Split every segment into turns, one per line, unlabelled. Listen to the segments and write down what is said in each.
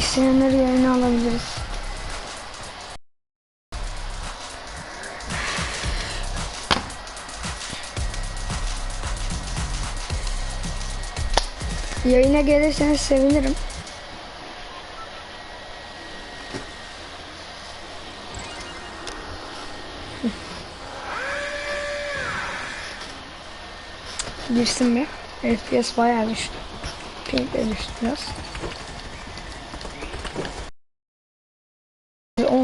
İsteyenleri yayına alabiliriz. Yayına gelirseniz sevinirim. Girsin bir. FPS bayağı düştü. Ping de düştü biraz.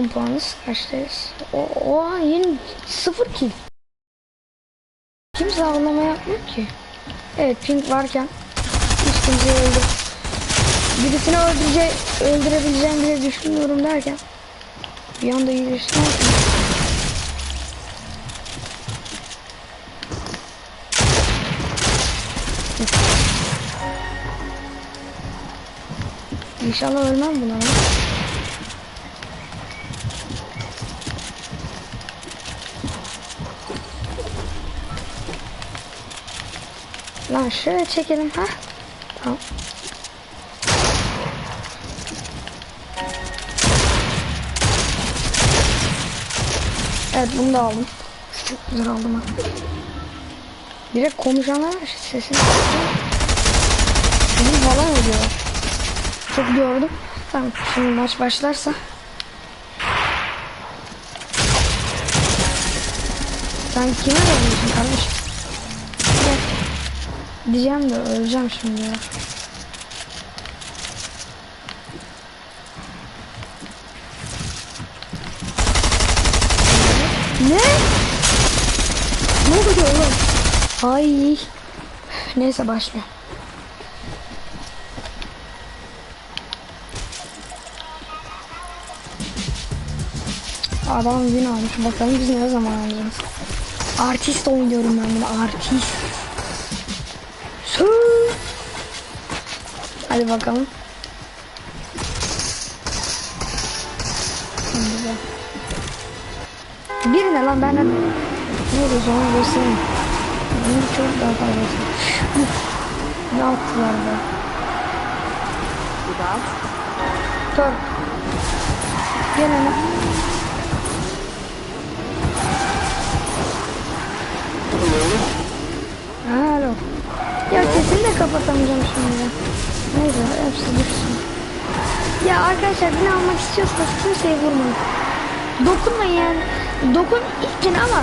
10 puanız kaçtayız? O, o yeni sıfır kill. Kimse ağlama yapmıyor ki. Evet ping varken hiç kimse öldü. Birisini öldürece, öldürebileceğim bile düşünmüyorum derken bir anda iyileştim. İnşallah ölmem buna. Lan. Şöyle çekelim ha. Tamam. Evet bunu da aldım. Çok güzel aldım ha. Direkt konuşanlar sesini Sesini falan ediyorlar. Çok gördüm. Tamam şimdi maç başlarsa. Sen kime veriyorsun kardeşim? Diyeceğim de öleceğim şimdi ya. Ne? Ne oluyor oğlum? Ay. Neyse başlıyor. Adam win almış. Bakalım biz ne zaman alacağız. Artist oynuyorum ben bunu. Artist. Hadi bakalım. De. Bir ne lan ben ne diyoruz onu göstereyim. Bunu çok daha fazlası. ne yaptılar be? Kör. Gel hemen. Alo. Ya sesini de kapatamayacağım şimdi. Neyse hepsi dursun. Ya arkadaşlar beni almak istiyorsanız kimseyi vurmayın. Dokunmayın yani. Dokun ilkin ama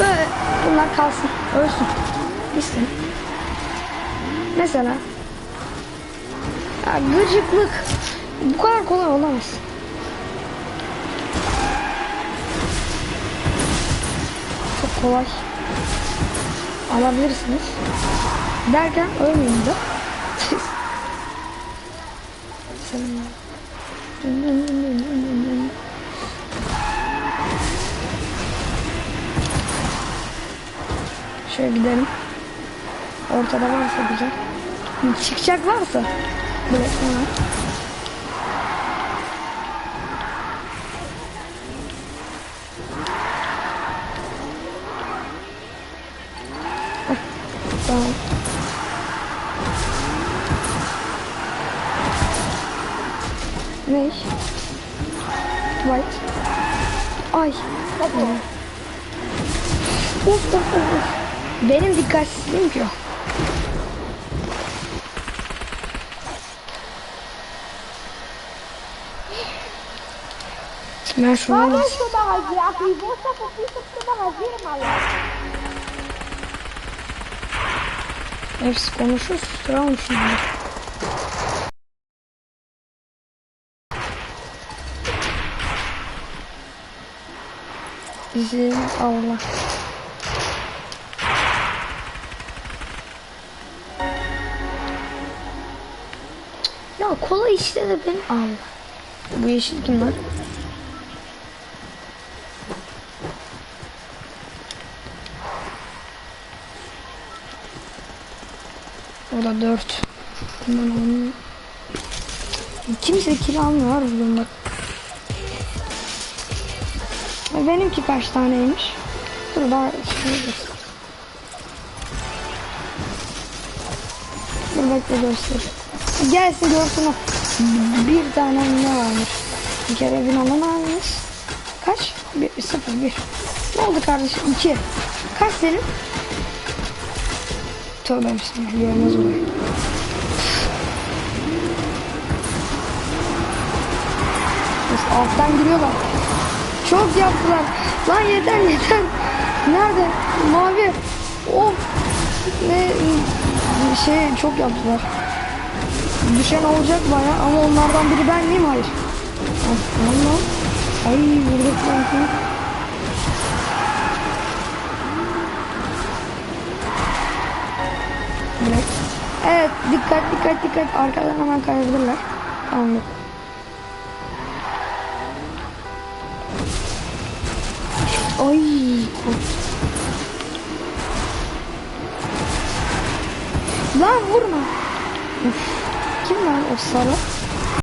böyle bunlar kalsın. Ölsün. Gitsin. Mesela. Ya gıcıklık. Bu kadar kolay olamaz. Çok kolay alabilirsiniz. Derken ölmeyin de. Şöyle gidelim. Ortada varsa güzel. Çıkacak varsa. Böyle sonra. Tamam. Ne iş? White. Ay. Of of of of. Benim dikkatsizliğim ki o. Ben şunu
Olha
alayım.
isso, Barrazinho. Aqui, vou só conquista pro Barrazinho, maluco.
Hepsi konuşur. Susturalım şimdi. Bizi Allah. Ya kola işte de ben Allah. Bu yeşil kim lan? O da 4. Ben onu... Kimse kill almıyor var bugün bak. Benimki kaç taneymiş? Dur daha Dur bekle göster. Gelsin görsün o. Bir tane ne varmış? Bir kere bin alan almış. Kaç? Bir, sıfır, bir. Ne oldu kardeşim? İki. Kaç senin? Tövbe bismillah. Görmez. Biz alttan giriyorlar. Çok yaptılar. Lan yeter yeter. Nerede? Mavi. Of. Ne şey çok yaptılar. Düşen olacak baya ama onlardan biri ben miyim? Hayır. Allah. Ay vurduk sanki. Evet. Dikkat dikkat dikkat arkadan hemen kayabilirler. Tamam Ay korktum. Lan vurma. Uf. Kim lan o sarı?